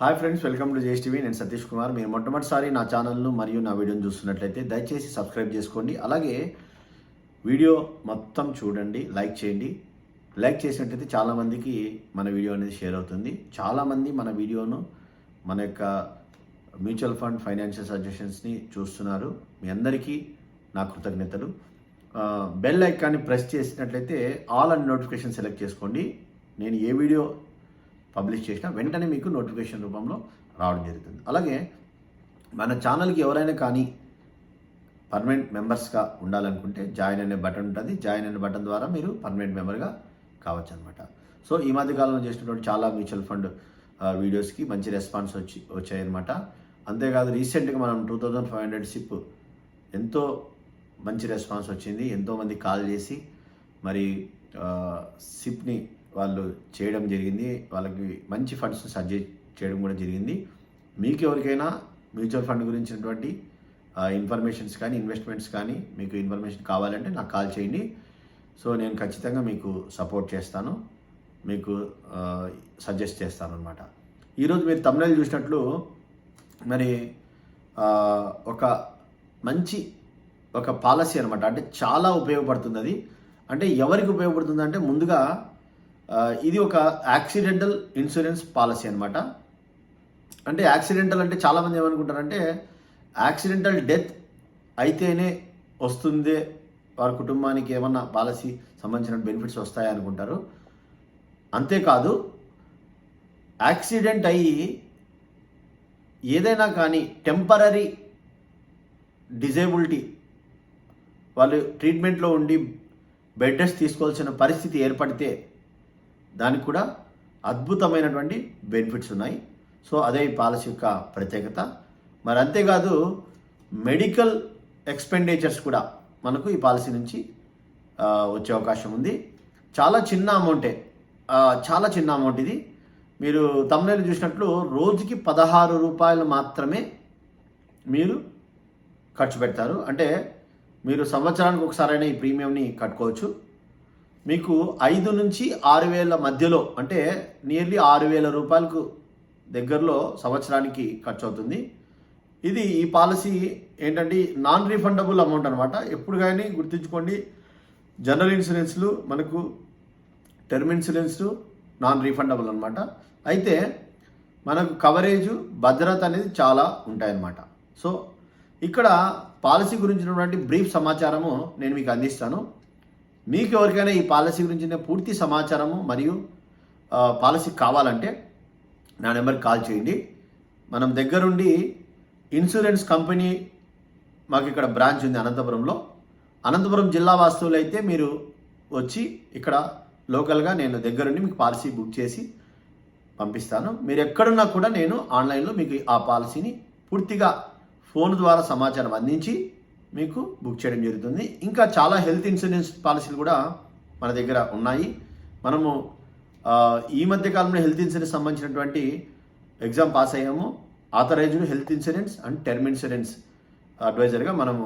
Hi friends welcome to JSTV నేను సతీష్ కుమార్. మీరు మొట్టమొదటిసారి నా ఛానల్ను మరియు నా వీడియోను చూస్తున్నట్లయితే దయచేసి సబ్స్క్రైబ్ చేసుకోండి. అలాగే వీడియో మొత్తం చూడండి లైక్ చేయండి. లైక్ చేసినట్లయితే చాలామందికి మన వీడియో అనేది షేర్ అవుతుంది. చాలామంది మన వీడియోను మన యొక్క మ్యూచువల్ ఫండ్ ఫైనాన్షియల్ సజెషన్స్ని చూస్తున్నారు. మీ అందరికీ నా కృతజ్ఞతలు. బెల్ ఐకాన్ని ప్రెస్ చేసినట్లయితే ఆల్ అండ్ నోటిఫికేషన్ సెలెక్ట్ చేసుకోండి. నేను ఏ వీడియో పబ్లిష్ చేసినా వెంటనే మీకు నోటిఫికేషన్ రూపంలో రావడం జరుగుతుంది. అలాగే మన ఛానల్కి ఎవరైనా కానీ పర్మనెంట్ మెంబర్స్గా ఉండాలనుకుంటే జాయిన్ అనే బటన్ ఉంటుంది. జాయిన్ అనే బటన్ ద్వారా మీరు పర్మనెంట్ మెంబర్గా కావచ్చు అనమాట సో ఈ మధ్య కాలంలో చేసినటువంటి చాలా మ్యూచువల్ ఫండ్ వీడియోస్కి మంచి రెస్పాన్స్ వచ్చి వచ్చాయన్నమాట అంతేకాదు రీసెంట్గా మనం two thousand five hundred SIP ఎంతో మంచి రెస్పాన్స్ వచ్చింది. ఎంతోమంది కాల్ చేసి మరి సిప్ని వాళ్ళు చేయడం జరిగింది. వాళ్ళకి మంచి ఫండ్స్ని సజెస్ట్ చేయడం కూడా జరిగింది. మీకు ఎవరికైనా మ్యూచువల్ ఫండ్ గురించినటువంటి ఇన్ఫర్మేషన్స్ కానీ ఇన్వెస్ట్మెంట్స్ కానీ మీకు ఇన్ఫర్మేషన్ కావాలంటే నాకు కాల్ చేయండి. సో నేను ఖచ్చితంగా మీకు సపోర్ట్ చేస్తాను. మీకు సజెస్ట్ చేస్తాను అనమాట ఈరోజు మీరు తమిళ చూసినట్లు మరి ఒక మంచి ఒక పాలసీ అనమాట అంటే చాలా ఉపయోగపడుతుంది అది. అంటే ఎవరికి ఉపయోగపడుతుంది అంటే ముందుగా ఇది ఒక యాక్సిడెంటల్ ఇన్సూరెన్స్ పాలసీ అనమాట అంటే యాక్సిడెంటల్ అంటే చాలామంది ఏమనుకుంటారంటే యాక్సిడెంటల్ డెత్ అయితేనే వస్తుందే వారి కుటుంబానికి ఏమన్నా పాలసీ సంబంధించిన బెనిఫిట్స్ వస్తాయనుకుంటారు అంతేకాదు యాక్సిడెంట్ అయ్యి ఏదైనా కానీ టెంపరీ డిజేబిలిటీ వాళ్ళు ట్రీట్మెంట్లో ఉండి బెడ్ రెస్ట్ తీసుకోవాల్సిన పరిస్థితి ఏర్పడితే దానికి కూడా అద్భుతమైనటువంటి బెనిఫిట్స్ ఉన్నాయి. సో అదే ఈ పాలసీ యొక్క ప్రత్యేకత. మరి అంతేకాదు మెడికల్ ఎక్స్పెండిచర్స్ కూడా మనకు ఈ పాలసీ నుంచి వచ్చే అవకాశం ఉంది. చాలా చిన్న అమౌంటే చాలా చిన్న అమౌంట్ ఇది. మీరు తమిళనాడు చూసినట్లు రోజుకి పదహారు రూపాయలు మాత్రమే మీరు ఖర్చు పెడతారు. అంటే మీరు సంవత్సరానికి ఒకసారైనా ఈ ప్రీమియంని కట్టుకోవచ్చు. మీకు ఐదు నుంచి ఆరు వేల మధ్యలో అంటే నియర్లీ ఆరు వేల రూపాయలకు దగ్గరలో సంవత్సరానికి ఖర్చు అవుతుంది ఇది ఈ పాలసీ ఏంటంటే నాన్ రీఫండబుల్ అమౌంట్ అనమాట ఎప్పుడు కానీ గుర్తుంచుకోండి జనరల్ ఇన్సూరెన్స్లు మనకు టర్మ్ ఇన్సూరెన్స్లు నాన్ రీఫండబుల్ అనమాట అయితే మనకు కవరేజ్ భద్రత అనేది చాలా ఉంటాయన్నమాట. సో ఇక్కడ పాలసీ గురించినటువంటి బ్రీఫ్ సమాచారము నేను మీకు అందిస్తాను. మీకు ఎవరికైనా ఈ పాలసీ గురించి పూర్తి సమాచారము మరియు పాలసీ కావాలంటే నా నెంబర్కి కాల్ చేయండి. మనం దగ్గరుండి ఇన్సూరెన్స్ కంపెనీ మాకు ఇక్కడ బ్రాంచ్ ఉంది అనంతపురంలో. అనంతపురం జిల్లా వాస్తువులు అయితే మీరు వచ్చి ఇక్కడ లోకల్గా నేను దగ్గరుండి మీకు పాలసీ బుక్ చేసి పంపిస్తాను. మీరు ఎక్కడున్నా కూడా నేను ఆన్లైన్లో మీకు ఆ పాలసీని పూర్తిగా ఫోన్ ద్వారా సమాచారం అందించి మీకు బుక్ చేయడం జరుగుతుంది. ఇంకా చాలా హెల్త్ ఇన్సూరెన్స్ పాలసీలు కూడా మన దగ్గర ఉన్నాయి. మనము ఈ మధ్య కాలంలో హెల్త్ ఇన్సూరెన్స్ సంబంధించినటువంటి ఎగ్జామ్ పాస్ అయ్యాము. Authorised health insurance and term insurance అడ్వైజర్గా మనము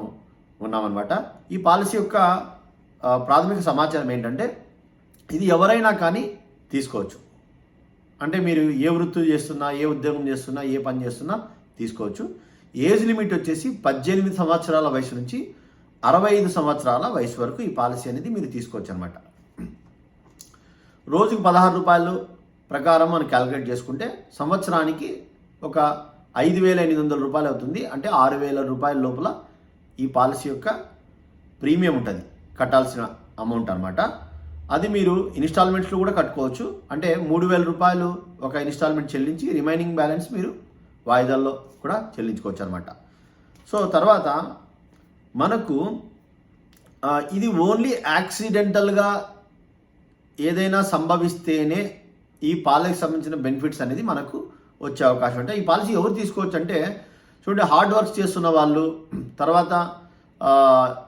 ఉన్నామన్నమాట. ఈ పాలసీ యొక్క ప్రాథమిక సమాచారం ఏంటంటే ఇది ఎవరైనా కానీ తీసుకోవచ్చు. అంటే మీరు ఏ వృత్తి చేస్తున్నా ఏ ఉద్యోగం చేస్తున్నా ఏ పని చేస్తున్నా తీసుకోవచ్చు. ఏజ్ లిమిట్ వచ్చేసి పద్దెనిమిది సంవత్సరాల వయసు నుంచి అరవై ఐదు సంవత్సరాల వయసు వరకు ఈ పాలసీ అనేది మీరు తీసుకోవచ్చు అనమాట రోజుకు పదహారు రూపాయలు ప్రకారం మనం క్యాలిక్యులేట్ చేసుకుంటే సంవత్సరానికి ఒక ఐదు వేల ఎనిమిది వందల రూపాయలు అవుతుంది. అంటే ఆరు వేల రూపాయల లోపల ఈ పాలసీ యొక్క ప్రీమియం ఉంటుంది. కట్టాల్సిన అమౌంట్ అనమాట అది మీరు ఇన్స్టాల్మెంట్స్లో కూడా కట్టుకోవచ్చు. అంటే మూడు వేల రూపాయలు ఒక ఇన్స్టాల్మెంట్ చెల్లించి రిమైనింగ్ బ్యాలెన్స్ మీరు వాయిదాల్లో కూడా చెల్లించుకోవచ్చు అనమాట సో తర్వాత మనకు ఇది ఓన్లీ యాక్సిడెంటల్గా ఏదైనా సంభవిస్తేనే ఈ పాలసీకి సంబంధించిన బెనిఫిట్స్ అనేది మనకు వచ్చే అవకాశం. అంటే ఈ పాలసీ ఎవరు తీసుకోవచ్చు అంటే చూడండి హార్డ్ వర్క్స్ చేస్తున్న వాళ్ళు తర్వాత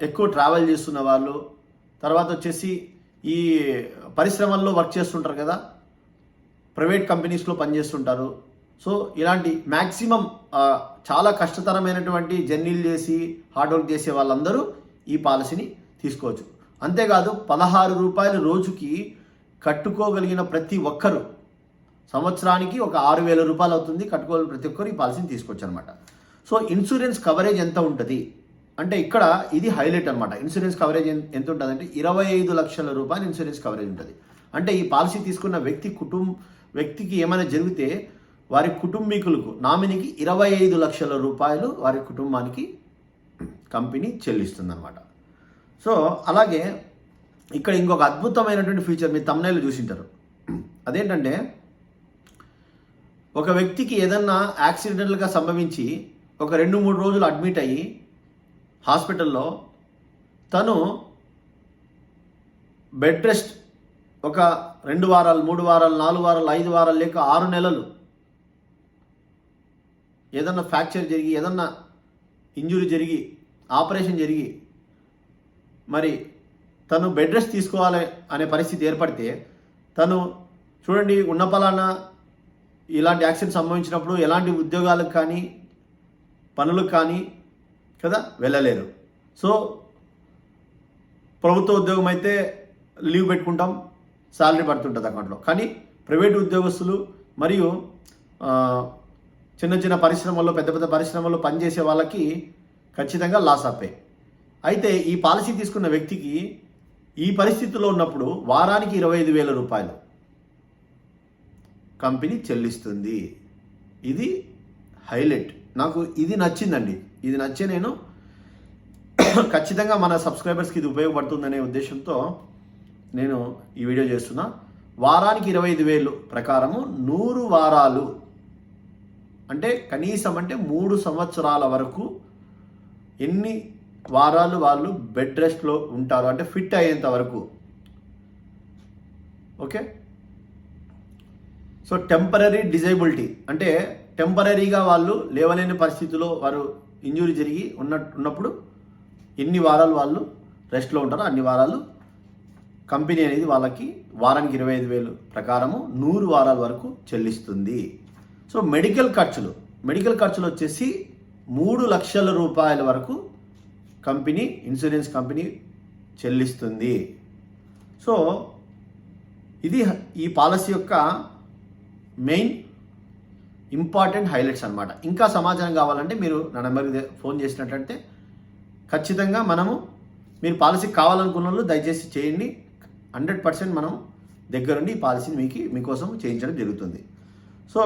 ఎక్కువ ట్రావెల్ చేస్తున్న వాళ్ళు తర్వాత వచ్చేసి ఈ పరిశ్రమల్లో వర్క్ చేస్తుంటారు కదా ప్రైవేట్ కంపెనీస్లో పనిచేస్తుంటారు సో ఇలాంటి మ్యాక్సిమం చాలా కష్టతరమైనటువంటి జర్నీలు చేసి హార్డ్ వర్క్ చేసే వాళ్ళందరూ ఈ పాలసీని తీసుకోవచ్చు. అంతేకాదు పదహారు రూపాయలు రోజుకి కట్టుకోగలిగిన ప్రతి ఒక్కరూ సంవత్సరానికి ఒక ఆరు వేల రూపాయలు అవుతుంది కట్టుకోవాలి ప్రతి ఒక్కరు ఈ పాలసీని తీసుకోవచ్చు అనమాట సో ఇన్సూరెన్స్ కవరేజ్ ఎంత ఉంటుంది? అంటే ఇక్కడ ఇది హైలైట్ అనమాట ఇన్సూరెన్స్ కవరేజ్ ఎంత ఉంటుంది అంటే ఇరవై ఐదు లక్షల రూపాయలు ఇన్సూరెన్స్ కవరేజ్ ఉంటుంది. అంటే ఈ పాలసీ తీసుకున్న వ్యక్తి కుటుంబ వ్యక్తికి ఏమైనా జరిగితే వారి కుటుంబీకులకు నామినీకి ఇరవై ఐదు లక్షల రూపాయలు వారి కుటుంబానికి కంపెనీ చెల్లిస్తుందన్నమాట. సో అలాగే ఇక్కడ ఇంకొక అద్భుతమైనటువంటి ఫీచర్ మీరు తమ్నైలు చూసింటారు. అదేంటంటే ఒక వ్యక్తికి ఏదన్నా యాక్సిడెంటల్గా సంభవించి ఒక రెండు మూడు రోజులు అడ్మిట్ అయ్యి హాస్పిటల్లో తను బెడ్ రెస్ట్ ఒక రెండు వారాలు మూడు వారాలు నాలుగు వారాలు ఐదు వారాలు లేక ఆరు నెలలు ఏదన్నా ఫ్రాక్చర్ జరిగి ఏదన్నా ఇంజురీ జరిగి ఆపరేషన్ జరిగి మరి తను బెడ్ రెస్ట్ తీసుకోవాలి అనే పరిస్థితి ఏర్పడితే తను చూడండి ఉన్న పలానా ఇలాంటి యాక్సిడెంట్ సంభవించినప్పుడు ఎలాంటి ఉద్యోగాలకు కానీ పనులకు కానీ కదా వెళ్ళలేరు. సో ప్రభుత్వ ఉద్యోగం అయితే లీవ్ పెట్టుకుంటాం శాలరీ పడుతుంటుంది అకౌంట్లో. కానీ ప్రైవేట్ ఉద్యోగస్తులు మరియు చిన్న చిన్న పరిశ్రమల్లో పెద్ద పెద్ద పరిశ్రమల్లో పనిచేసే వాళ్ళకి ఖచ్చితంగా లాస్ అప్పే. అయితే ఈ పాలసీ తీసుకున్న వ్యక్తికి ఈ పరిస్థితిలో ఉన్నప్పుడు వారానికి ఇరవై ఐదు వేల రూపాయలు కంపెనీ చెల్లిస్తుంది. ఇది హైలైట్. నాకు ఇది నచ్చిందండి. ఇది నచ్చే నేను ఖచ్చితంగా మన సబ్స్క్రైబర్స్కి ఇది ఉపయోగపడుతుందనే ఉద్దేశంతో నేను ఈ వీడియో చేస్తున్నా. వారానికి ఇరవై ఐదు వేలు ప్రకారము నూరు వారాలు అంటే కనీసం అంటే మూడు సంవత్సరాల వరకు ఎన్ని వారాలు వాళ్ళు బెడ్ రెస్ట్లో ఉంటారు? అంటే ఫిట్ అయ్యేంత వరకు. ఓకే? So temporary disability. అంటే టెంపరీగా వాళ్ళు లేవలేని పరిస్థితిలో వారు ఇంజురీ జరిగి ఉన్న ఉన్నప్పుడు ఎన్ని వారాలు వాళ్ళు రెస్ట్లో ఉంటారో అన్ని వారాలు కంపెనీ అనేది వాళ్ళకి వారానికి ఇరవై ఐదు వేలు ప్రకారము నూరు వారాల వరకు చెల్లిస్తుంది. సో మెడికల్ ఖర్చులు మెడికల్ ఖర్చులు వచ్చేసి మూడు లక్షల రూపాయల వరకు కంపెనీ ఇన్సూరెన్స్ కంపెనీ చెల్లిస్తుంది. సో ఇది ఈ పాలసీ యొక్క మెయిన్ ఇంపార్టెంట్ హైలైట్స్ అన్నమాట. ఇంకా సమాచారం కావాలంటే మీరు నా నెంబర్కి ఫోన్ చేసినట్లయితే ఖచ్చితంగా మనము మీరు పాలసీ కావాలనుకున్న వాళ్ళు దయచేసి చేయండి. హండ్రెడ్ పర్సెంట్ మనం దగ్గరుండి ఈ పాలసీని మీకు మీకోసం చేయించడం జరుగుతుంది. సో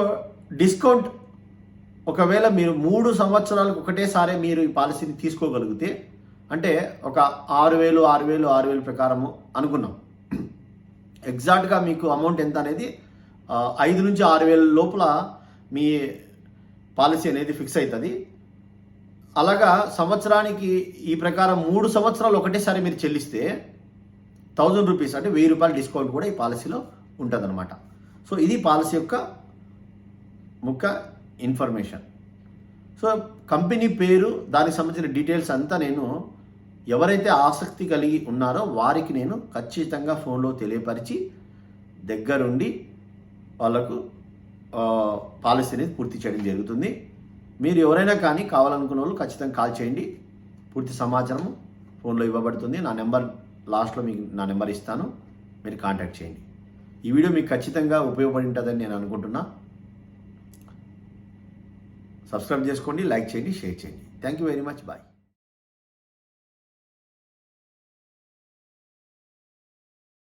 డిస్కౌంట్ ఒకవేళ మీరు మూడు సంవత్సరాలకు ఒకటేసారి మీరు ఈ పాలసీని తీసుకోగలిగితే అంటే ఒక ఆరు వేలు ఆరు వేలు ఆరు వేలు ప్రకారము అనుకున్నాం. ఎగ్జాక్ట్గా మీకు అమౌంట్ ఎంత అనేది ఐదు నుంచి ఆరు వేల లోపల మీ పాలసీ అనేది ఫిక్స్ అవుతుంది అలాగా సంవత్సరానికి ఈ ప్రకారం మూడు సంవత్సరాలు ఒకటేసారి మీరు చెల్లిస్తే థౌజండ్ రూపీస్ అంటే వెయ్యి రూపాయల డిస్కౌంట్ కూడా ఈ పాలసీలో ఉంటుందన్నమాట. సో ఇది పాలసీ యొక్క ముఖ్య ఇన్ఫర్మేషన్. సో కంపెనీ పేరు దానికి సంబంధించిన డీటెయిల్స్ అంతా నేను ఎవరైతే ఆసక్తి కలిగి ఉన్నారో వారికి నేను ఖచ్చితంగా ఫోన్లో తెలియపరిచి దగ్గరుండి వాళ్ళకు పాలసీని పాలసీ అనేది పూర్తి చేయడం జరుగుతుంది. మీరు ఎవరైనా కానీ కావాలనుకున్న వాళ్ళు ఖచ్చితంగా కాల్ చేయండి. పూర్తి సమాచారం ఫోన్లో ఇవ్వబడుతుంది. నా నెంబర్ లాస్ట్లో మీకు నా నెంబర్ ఇస్తాను. మీరు కాంటాక్ట్ చేయండి. ఈ వీడియో మీకు ఖచ్చితంగా ఉపయోగపడి ఉంటుందని నేను అనుకుంటున్నాను సబ్స్క్రైబ్ చేసుకోండి లైక్ చేయండి షేర్ చేయండి. Thank you very much bye